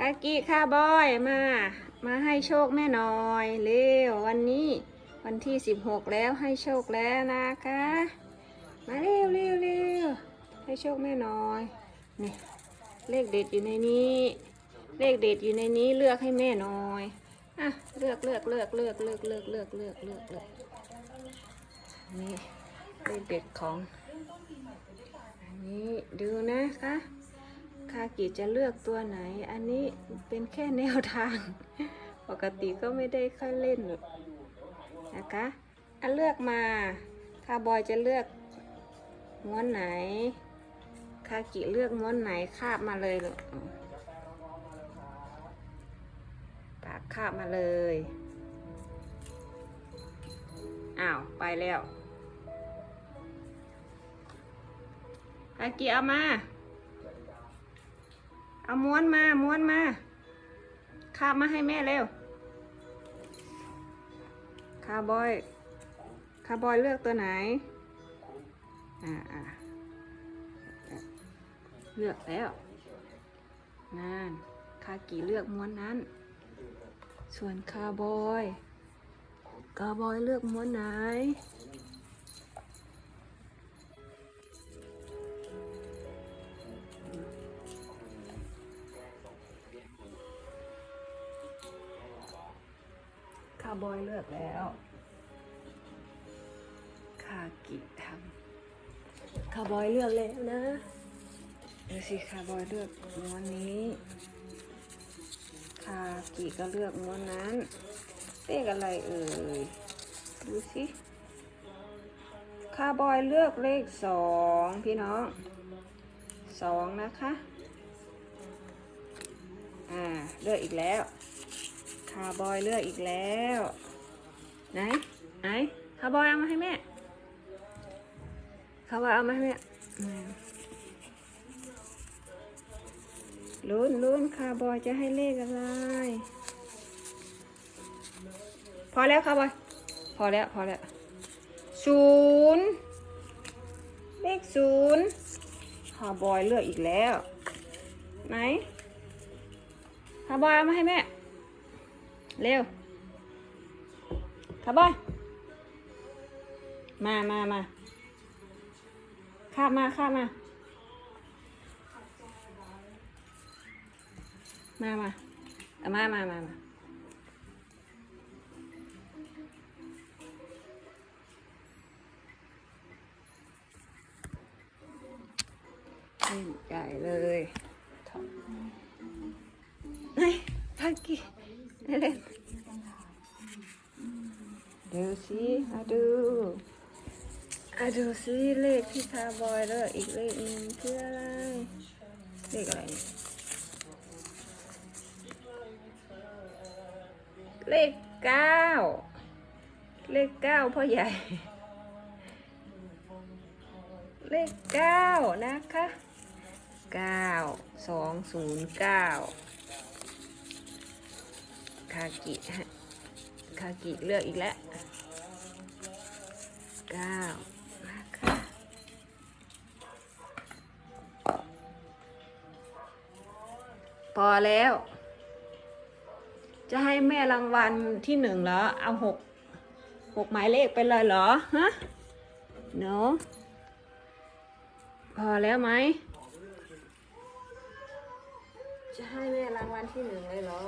กากิค่ะบอยมา มาให้โชคแม่หน่อยเร็ววันนี้วันที่สิบหกแล้วให้โชคแล้วนะคะ มาเร็วเร็วเร็วให้โชคแม่หน่อยนี่เลขเด็ดอยู่ในนี้ เลขเด็ดอยู่ในนี้เลือกให้แม่หน่อยอะเลือกเลือกเลือกเลือกเลือกเลือกเลือกเลือกเลือกเลือกนี่เลขเด็ดของอันนี้ดูนะคะ คากิจะเลือกตัวไหน อันนี้เป็นแค่แนวทาง ปกติก็ไม่ได้ค่อยเล่นหรอกนะคะอันเลือกมาคาบอยจะเลือกม้วนไหน คากิเลือกม้วนไหนคาบมาเลยลูกปากคาบมาเลยอ้าวไปแล้วคากิเอามา เอาม้วนมาม้วนมาคาบมาให้แม่เร็วคาบอยคาบอยเลือกตัวไหนอ่าเลือกแล้วนั่นคากี่เลือกม้วนนั้น ส่วนคาบอยคาบอยเลือกม้วนไหนาร์บอยเลือกแล้วคากิทำคาร์บอยเลือกแล้วนะดูสิคาร์บอยเลือกม้วนนี้คากิก็เลือกม้วนนั้นเลขอะไรเอ่ยดูสิคาบอยเลือกเลขสองพี่น้องสองนะคะ อ่า เลือกอีกแล้วาบอยเลือกอีกแล้ว ไหนไหนคาบอยเอามาให้แม่คาบอยเอามาให้แม่ลุ้นลุ้นคาบอยจะให้เลขอะไร พอแล้วคาบอย พอแล้วพอแล้วศูนย์เลขศูนย์คาบอยเลือกอีกแล้ว ไหนคาบอยเอามาให้แม่ เร็วขับบอยมามามาข้ามาข้ามา มามาเอามามามามาใหญ่เลยถอดเฮ้ยพักกี้ เล่นดูสิมาดูมาดูสิเลขที่คาบอยแล้วอีกเลขหนึ่งคืออะไร เลขอะไร เลขเก้าเลขเก้าพ่อใหญ่ เลขเก้านะคะเก้าสองศูนย์เก้า คากิฮะคากิเลือกอีกแล้วเก้านะคะพอแล้ว จะให้แม่รางวัลที่หนึ่งเหรอ เอาหกหกหมายเลขไปเลยเหรอ ฮะเนาะพอแล้วไหม จะให้แม่รางวัลที่หนึ่งเลยเหรอ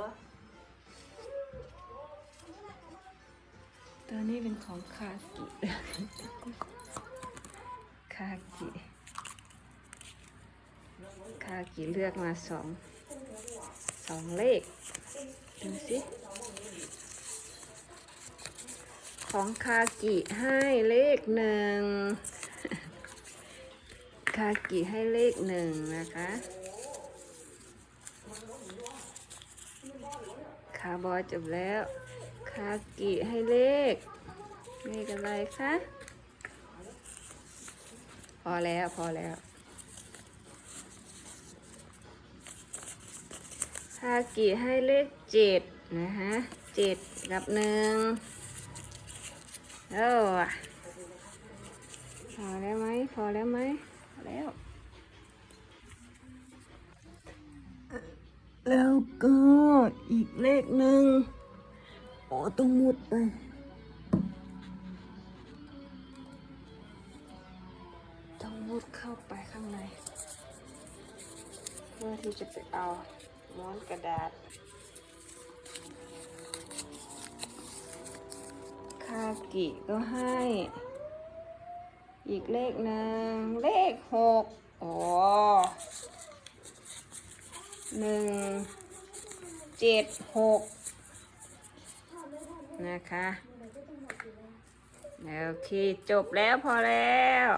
ตัวนี้เป็นของคากิคากิคากิเลือกมาสองสองเลขดูสิของคากิให้เลขหนึ่งคากิให้เลขหนึ่งนะคะ คาบอยจบแล้ว คากิให้เลขเลขอะไรคะพอแล้วพอแล้วคากิให้เลขเจ็ดนะฮะเจ็ดกับหนึ่งเออพอแล้วไหมพอแล้วไหมพอแล้ว แล้วก็อีกเลขหนึ่ง โอ้ต้องมุดไปต้องมุดเข้าไปข้างใน เพื่อที่จะไปเอาม้วนกระดาษ คากิก็ให้ อีกเลขหนึ่งเลขหกโอ๋อหนึ่งเจ็ดหก นะคะ โอเค จบแล้วพอแล้ว